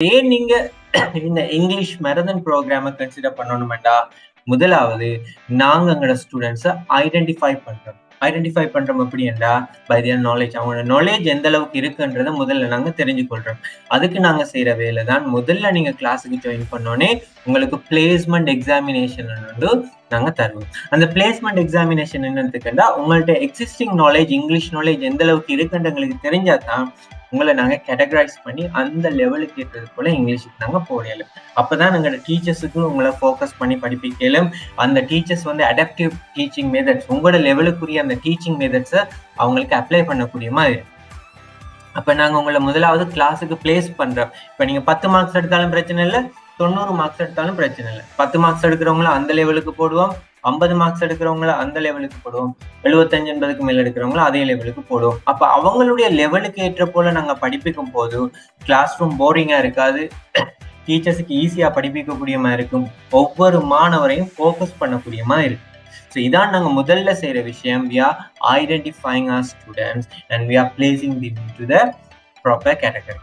ஏன் நீங்க இந்த இங்கிலீஷ் மெரதன் ப்ரோக்ராமை கன்சிடர் பண்ணணுமெண்டா? முதலாவது நாங்க எங்களோட ஸ்டூடெண்ட்ஸை ஐடென்டிஃபை பண்றோம். ஐடென்டிஃபை பண்றோம் எப்படின்னா பை தியர் நாலேஜ் அவங்களோட நாலேஜ் எந்த அளவுக்கு இருக்குன்றதை முதல்ல நாங்க தெரிஞ்சுக்கொள்றோம். அதுக்கு நாங்க செய்யற வேலை தான் முதல்ல நீங்க கிளாஸுக்கு ஜாயின் பண்ணோன்னே உங்களுக்கு பிளேஸ்மெண்ட் எக்ஸாமினேஷன் வந்து நாங்க தருவோம். அந்த பிளேஸ்மெண்ட் எக்ஸாமினேஷன் என்னத்துக்குன்னா உங்கள்ட்ட எக்ஸிஸ்டிங் நாலேஜ் இங்கிலீஷ் நாலேஜ் எந்த அளவுக்கு இருக்குன்ற எங்களுக்கு தெரிஞ்சா தான் உங்களை நாங்க கேட்டகரைஸ் பண்ணி அந்த லெவலுக்கு ஏற்றது போல இங்கிலீஷுக்கு நாங்கள் போடலாம் அப்பதான் எங்களோட டீச்சர்ஸுக்கு உங்களை ஃபோக்கஸ் பண்ணி படிப்பிக்கலும் அந்த டீச்சர்ஸ் வந்து அடாப்டிவ் டீச்சிங் மெத்தட்ஸ் உங்களோட லெவலுக்குரிய அந்த டீச்சிங் மெத்தட்ஸை அவங்களுக்கு அப்ளை பண்ணக்கூடிய மாதிரி அப்ப நாங்கள் உங்களை முதலாவது கிளாஸுக்கு பிளேஸ் பண்ணுறோம் இப்போ நீங்கள் பத்து மார்க்ஸ் எடுத்தாலும் பிரச்சனை இல்லை தொண்ணூறு மார்க்ஸ் எடுத்தாலும் பிரச்சனை இல்லை. பத்து மார்க்ஸ் எடுக்கிறவங்கள அந்த லெவலுக்கு போடுவோம். ஐம்பது மார்க்ஸ் எடுக்கிறவங்கள அந்த லெவலுக்கு போடுவோம். எழுபத்தஞ்சு எண்பதுக்கு மேல் எடுக்கிறவங்கள அதே லெவலுக்கு போடுவோம். அப்ப அவங்களுடைய லெவலுக்கு ஏற்ற போல நாங்க படிப்பிக்கும் போது கிளாஸ் ரூம் போரிங்கா இருக்காது. டீச்சர்ஸுக்கு ஈஸியா படிப்பிக்கக்கூடிய மாதிரி இருக்கும். ஒவ்வொரு மாணவரையும் ஃபோக்கஸ் பண்ணக்கூடிய மாதிரி இருக்கும். ஸோ இதான் நாங்கள் முதல்ல செய்கிற விஷயம். We are identifying our students and we are placing the to the proper category